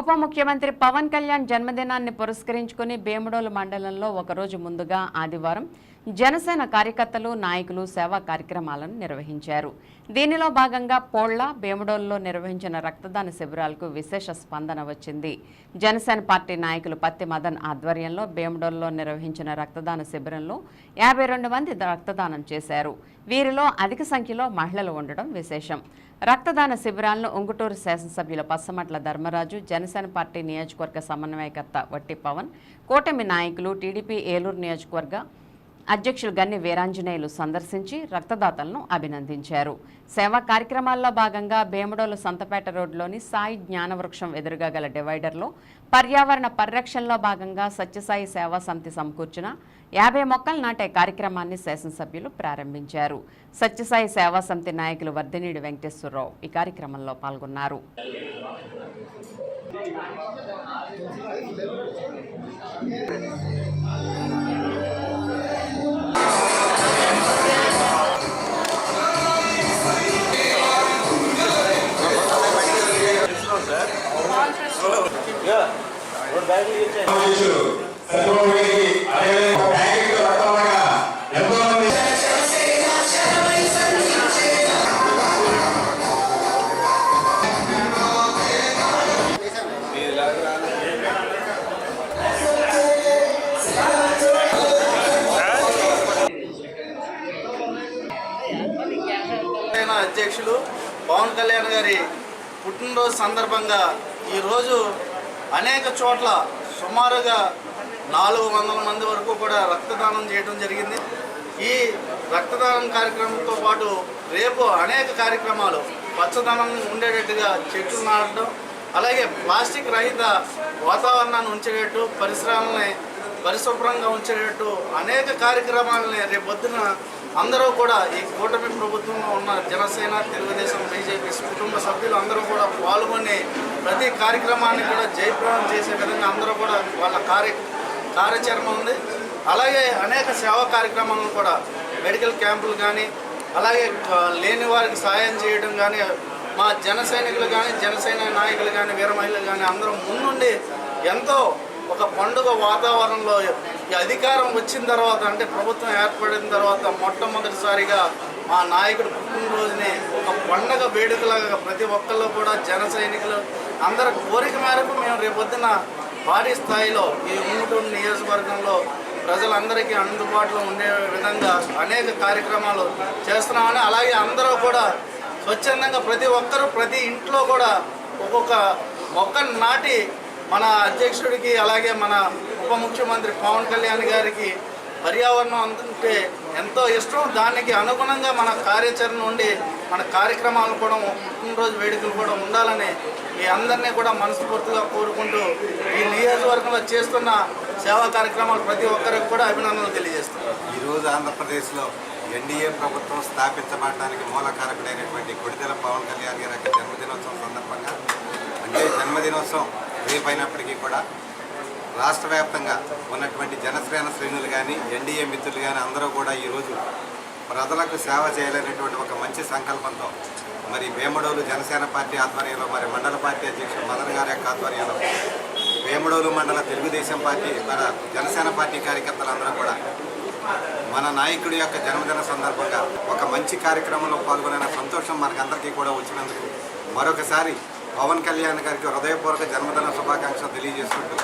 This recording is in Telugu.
ఉప ముఖ్యమంత్రి పవన్ కళ్యాణ్ జన్మదినాన్ని పురస్కరించుకుని భీమడోలు మండలంలో ఒకరోజు ముందుగా ఆదివారం జనసేన కార్యకర్తలు నాయకులు సేవా కార్యక్రమాలను నిర్వహించారు. దీనిలో భాగంగా పోళ్ళ భీమడోలులో నిర్వహించిన రక్తదాన శిబిరాలకు విశేష స్పందన వచ్చింది. జనసేన పార్టీ నాయకులు పత్తి మదన్ ఆధ్వర్యంలో భీమడోలులో నిర్వహించిన రక్తదాన శిబిరంలో యాభై రెండు మంది రక్తదానం చేశారు. వీరిలో అధిక సంఖ్యలో మహిళలు ఉండడం విశేషం. రక్తదాన శిబిరాలను ఉంగుటూరు శాసనసభ్యుల పచ్చమట్ల ధర్మరాజు జనసేన పార్టీ నియోజకవర్గ సమన్వయకర్త వట్టి పవన్ కూటమి నాయకులు టీడీపీ ఏలూరు నియోజకవర్గ అధ్యక్షులు గన్ని వీరాంజనేయులు సందర్శించి రక్తదాతలను అభినందించారు. సేవా కార్యక్రమాల్లో భాగంగా భీమడోలు సంతపేట రోడ్లోని సాయి జ్ఞానవృక్షం ఎదురుగా గల డివైడర్లో పర్యావరణ పరిరక్షణలో భాగంగా సత్యసాయి సేవా సమితి సమకూర్చిన యాభై మొక్కలు నాటే కార్యక్రమాన్ని శాసనసభ్యులు ప్రారంభించారు. సత్యసాయి సేవా సమితి నాయకులు వర్ధినీడి వెంకటేశ్వరరావు ఈ కార్యక్రమంలో పాల్గొన్నారు. అధ్యక్షులు పవన్ కళ్యాణ్ గారి పుట్టినరోజు సందర్భంగా ఈరోజు అనేక చోట్ల సుమారుగా నాలుగు వందల మంది వరకు కూడా రక్తదానం చేయడం జరిగింది. ఈ రక్తదానం కార్యక్రమంతో పాటు రేపు అనేక కార్యక్రమాలు పచ్చదనం ఉండేటట్టుగా చెట్లు నాటడం అలాగే ప్లాస్టిక్ రహిత వాతావరణాన్ని ఉంచేటట్టు పరిసరాలని పరిశుభ్రంగా ఉంచేటట్టు అనేక కార్యక్రమాలని రేపొద్దున అందరూ కూడా ఈ కూటమి ప్రభుత్వంలో ఉన్న జనసేన తెలుగుదేశం బీజేపీ కుటుంబ సభ్యులు అందరూ కూడా పాల్గొని ప్రతి కార్యక్రమాన్ని కూడా జయప్రదం చేసే విధంగా అందరూ కూడా వాళ్ళ కార్య కార్యాచరణ ఉంది. అలాగే అనేక సేవా కార్యక్రమాలను కూడా మెడికల్ క్యాంపులు కానీ అలాగే లేని వారికి సాయం చేయడం కానీ మా జన సైనికులు కానీ జనసేన నాయకులు కానీ వీర మహిళలు కానీ అందరూ ముందుండి ఎంతో ఒక పండుగ వాతావరణంలో ఈ అధికారం వచ్చిన తర్వాత అంటే ప్రభుత్వం ఏర్పడిన తర్వాత మొట్టమొదటిసారిగా మా నాయకుడు పుట్టినరోజుని ఒక పండగ వేడుకలాగా ప్రతి ఒక్కళ్ళు కూడా జన సైనికులు అందరి కోరిక మేరకు మేము రేపొద్దున భారీ స్థాయిలో ఈ ఉంగుటూరు నియోజకవర్గంలో ప్రజలందరికీ అందుబాటులో ఉండే విధంగా అనేక కార్యక్రమాలు చేస్తున్నామని అలాగే అందరూ కూడా స్వచ్ఛందంగా ప్రతి ఒక్కరూ ప్రతి ఇంట్లో కూడా ఒక్కొక్క మొక్కను నాటి మన అధ్యక్షుడికి అలాగే మన ఉప ముఖ్యమంత్రి పవన్ కళ్యాణ్ గారికి పర్యావరణం అందుకుంటే ఎంతో ఇష్టం. దానికి అనుగుణంగా మన కార్యాచరణ ఉండి మన కార్యక్రమాలు కూడా పుట్టినరోజు వేడుకలు కూడా ఉండాలని మీ అందరినీ కూడా మనస్ఫూర్తిగా కోరుకుంటూ ఈ నియోజకవర్గంలో చేస్తున్న సేవా కార్యక్రమాలు ప్రతి ఒక్కరికి కూడా అభినందనలు తెలియజేస్తున్నాను. ఈరోజు ఆంధ్రప్రదేశ్లో ఎన్డీఏ ప్రభుత్వం స్థాపించబడడానికి మూలకారకుడైనటువంటి కొడిదెల పవన్ కళ్యాణ్ గారి జన్మదినోత్సవం సందర్భంగా అంటే జన్మదినోత్సవం రేపైనప్పటికీ కూడా రాష్ట్ర వ్యాప్తంగా ఉన్నటువంటి జనసేన శ్రేణులు కానీ ఎన్డీఏ మిత్రులు కానీ అందరూ కూడా ఈరోజు ప్రజలకు సేవ చేయాలనేటువంటి ఒక మంచి సంకల్పంతో మరి వేమడోలు జనసేన పార్టీ ఆధ్వర్యంలో మరి మండల పార్టీ అధ్యక్షుడు మదన్ గారి యొక్క ఆధ్వర్యంలో వేమడోలు మండల తెలుగుదేశం పార్టీ మన జనసేన పార్టీ కార్యకర్తలందరూ కూడా మన నాయకుడి యొక్క జన్మదిన సందర్భంగా ఒక మంచి కార్యక్రమంలో పాల్గొనే సంతోషం మనకందరికీ కూడా వచ్చినందుకు మరొకసారి పవన్ కళ్యాణ్ గారికి హృదయపూర్వక జన్మదిన శుభాకాంక్షలు తెలియజేసుకుంటూ